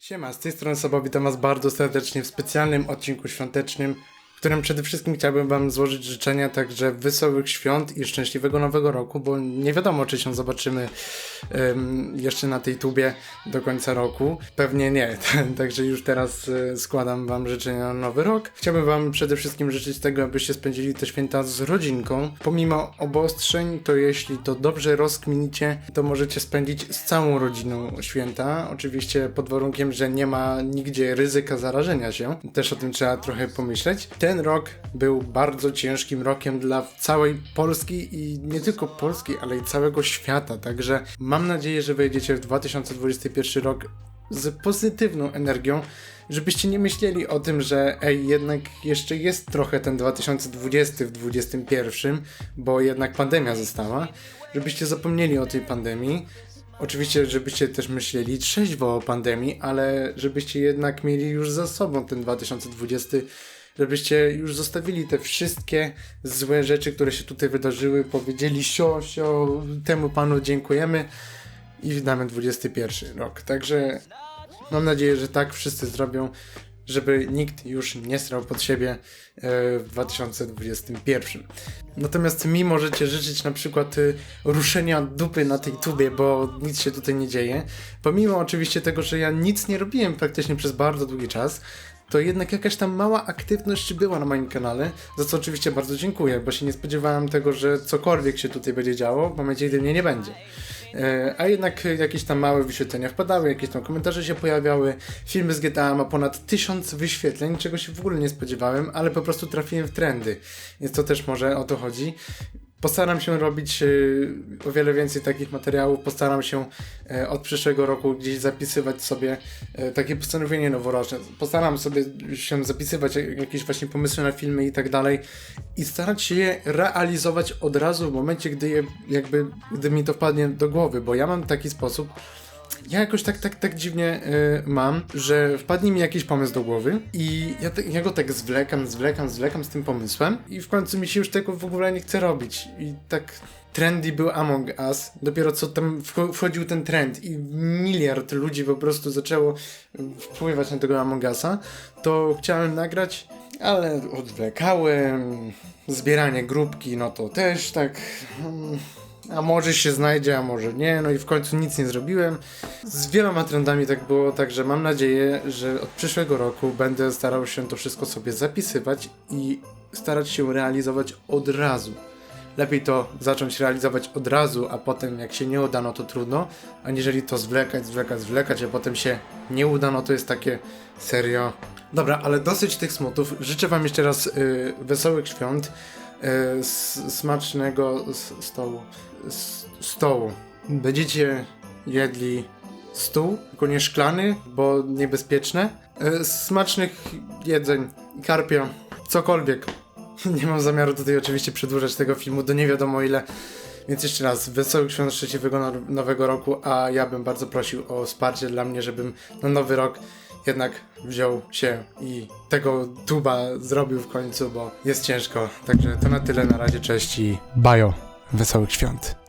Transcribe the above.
Siema, z tej strony Soba, witam was bardzo serdecznie w specjalnym odcinku świątecznym, którym przede wszystkim chciałbym wam złożyć życzenia także wesołych świąt i szczęśliwego nowego roku, bo nie wiadomo, czy się zobaczymy em, jeszcze na tej tubie do końca roku. Pewnie nie, także już teraz e, składam wam życzenia na nowy rok. Chciałbym wam przede wszystkim życzyć tego, abyście spędzili te święta z rodzinką. Pomimo obostrzeń, to jeśli to dobrze rozkminicie, to możecie spędzić z całą rodziną święta. Oczywiście pod warunkiem, że nie ma nigdzie ryzyka zarażenia się. Też o tym trzeba trochę pomyśleć. Ten rok był bardzo ciężkim rokiem dla całej Polski i nie tylko Polski, ale i całego świata. Także mam nadzieję, że wejdziecie w 2021 rok z pozytywną energią, żebyście nie myśleli o tym, że ej, jednak jeszcze jest trochę ten 2020 w 2021, bo jednak pandemia została, żebyście zapomnieli o tej pandemii. Oczywiście, żebyście też myśleli trzeźwo o pandemii, ale żebyście jednak mieli już za sobą ten 2020, żebyście już zostawili te wszystkie złe rzeczy, które się tutaj wydarzyły, powiedzieli sio, sio, temu panu dziękujemy i witamy 21 rok. Także mam nadzieję, że tak wszyscy zrobią, żeby nikt już nie strał pod siebie e, w 2021. Natomiast mi możecie życzyć na przykład y, ruszenia dupy na tej tubie, bo nic się tutaj nie dzieje. Pomimo oczywiście tego, że ja nic nie robiłem praktycznie przez bardzo długi czas, to jednak jakaś tam mała aktywność była na moim kanale, za co oczywiście bardzo dziękuję, bo się nie spodziewałem tego, że cokolwiek się tutaj będzie działo, w momencie, gdy mnie nie będzie. E, A jednak jakieś tam małe wyświetlenia wpadały, jakieś tam komentarze się pojawiały. Filmy z GTA ma ponad tysiąc wyświetleń, czego się w ogóle nie spodziewałem, ale po prostu trafiłem w trendy. Więc to też może o to chodzi. Postaram się robić y, o wiele więcej takich materiałów. Postaram się e, od przyszłego roku gdzieś zapisywać sobie e, takie postanowienie noworoczne. Postaram sobie się zapisywać jak- jakieś właśnie pomysły na filmy i tak dalej i starać się je realizować od razu w momencie, gdy je, jakby, gdy mi to wpadnie do głowy, bo ja mam taki sposób, ja jakoś tak, tak, tak dziwnie y, mam, że wpadnie mi jakiś pomysł do głowy i ja, te, ja go tak zwlekam, zwlekam, zwlekam z tym pomysłem i w końcu mi się już tego w ogóle nie chce robić. I tak trendy był Among Us, dopiero co tam wcho- wchodził ten trend i miliard ludzi po prostu zaczęło wpływać na tego Among Usa, to chciałem nagrać, ale odwlekałem, zbieranie grupki, no to też tak... mm, a może się znajdzie, a może nie, no i w końcu nic nie zrobiłem. Z wieloma trendami tak było, także mam nadzieję, że od przyszłego roku będę starał się to wszystko sobie zapisywać i starać się realizować od razu. Lepiej to zacząć realizować od razu, a potem jak się nie uda, no to trudno, aniżeli to zwlekać, zwlekać, zwlekać, a potem się nie uda, no to jest takie serio. Dobra, ale dosyć tych smutów. Życzę wam jeszcze raz y, wesołych świąt, smacznego s- stołu. Stołu. Będziecie jedli stół, tylko nie szklany, bo niebezpieczne. Y, smacznych jedzeń, karpia, cokolwiek. Nie mam zamiaru tutaj oczywiście przedłużać tego filmu do nie wiadomo ile. Więc jeszcze raz, wesołych świąt now- nowego roku, a ja bym bardzo prosił o wsparcie dla mnie, żebym na nowy rok jednak wziął się i tego tuba zrobił w końcu, bo jest ciężko. Także to na tyle, na razie, cześć i bajo. Wesołych świąt.